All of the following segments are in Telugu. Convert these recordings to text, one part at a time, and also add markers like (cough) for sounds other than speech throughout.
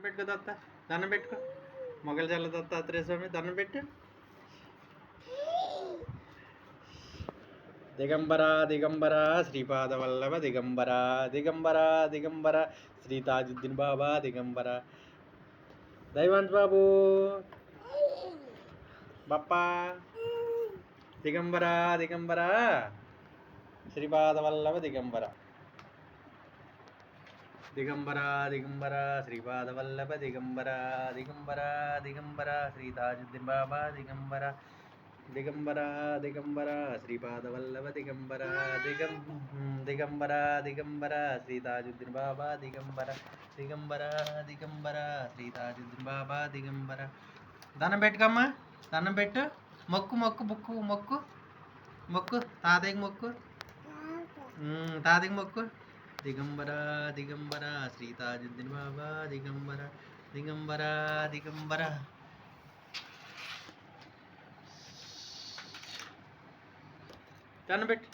దండం పెట్టుకో దత్త దండం పెట్టుకో. మొగల జల్ల దత్తాత్రేయ స్వామి దండం పెట్టు. దిగంబర దిగంబర శ్రీపాద వల్లభ దిగంబర దిగంబర దిగంబర శ్రీ తాజుద్దీన్ బాబా దిగంబర. దైవంత్ బాబు. బప్పా. దిగంబర దిగంబర శ్రీపాద వల్లభ దిగంబర. దిగంబర దిగంబర శ్రీపాద వల్లభ దిగంబర దిగంబర దిగంబర శ్రీ తాజుద్దీన్ బాబా దిగంబర దిగంబర దిగంబర శ్రీపాద వల్లభ దిగంబర దిగం దిగంబర దిగంబర శ్రీ తాజుద్దీన్ బాబా దిగంబర దిగంబర దిగంబర శ్రీ తాజుద్దీన్ బాబా దిగంబర దండం పెట్టుకమ్మా దండం పెట్టు. మొక్కు మొక్కు బుక్కు మొక్కు. మొక్కు తాతయ్యకి మొక్కు. ఉమ్, తాతయ్యకి మొక్కు. దిగంబర దిగంబర శ్రీ తాజుద్దీన్ బాబా దిగంబర దిగంబర దిగంబర దండం పెట్టి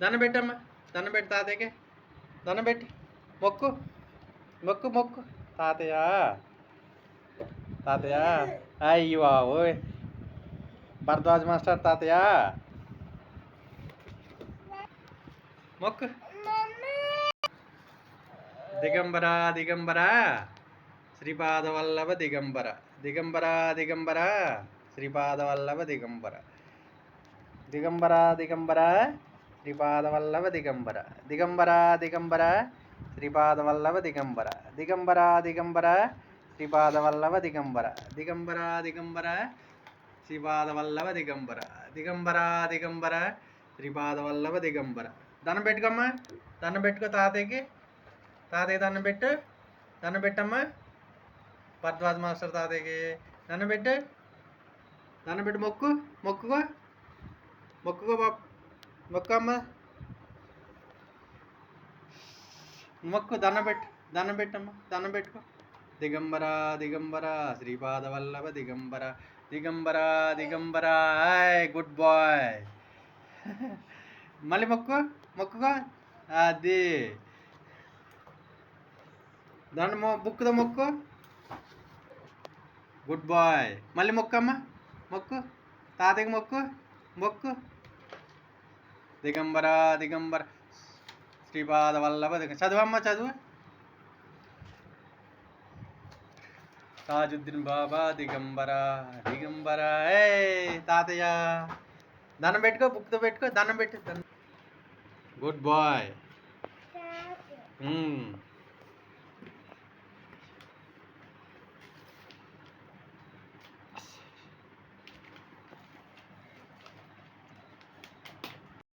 దండం పెట్టమ్మా దండం పెట్టి తాతయ్యకి దండం పెట్టి మొక్కు మొక్కు మొక్కు తాతయ్య తాతయ్య అయ్యో ఓయ్ భరద్వాజ్ మాస్టర్ తాతయ్య మొక్కు దిగంబర దిగంబర శ్రీపాదవల్లభ దిగంబర దిగంబర దిగంబర శ్రీపాదవల్లభ దిగంబర దిగంబర దిగంబర శ్రీపాదవల్లభ దిగంబర దిగంబర దిగంబర శ్రీపాదవల్లభ దిగంబర దిగంబర దిగంబర శ్రీపాదవల్లభ దిగంబర దిగంబర దిగంబర శ్రీపాదవల్లభ దిగంబర దిగంబర దిగంబర శ్రీపాదవల్లభ దిగంబర దండం పెట్టుకోమ్మా. దండం పెట్టుకో తాతయ్యకి. తాతయ్య దండం పెట్టు. దండం పెట్టమ్మా. భరద్వాజ్ మాస్టర్ తాతయ్యకి. దండం పెట్టు. దండం పెట్టు మొక్కు. మొక్కుకో. మొక్కుకో బాబు. మొక్కు అమ్మ మొక్కు. దండం పెట్టు. దండం పెట్టమ్మా. దండం పెట్టుకో. దిగంబర దిగంబర శ్రీపాద వల్లభ దిగంబర దిగంబర. Digambara good boy. (laughs) మళ్ళీ మొక్కు మొక్కుకో. అది. దాన్ని మొ బుక్కుతో మొక్కు. గుడ్ బాయ్ మళ్ళీ మొక్కమ్మ? మొక్కు. తాతయ్యకి మొక్కు. మొక్కు. దిగంబర దిగంబర. శ్రీపాద వల్లభ దిగ చదువమ్మ చదువు. తాజుద్దీన్ బాబా దిగంబర దిగంబర. ఏ తాతయ్య. దండం పెట్టుకో బుక్తో పెట్టుకో దండం పెట్టు. Good bye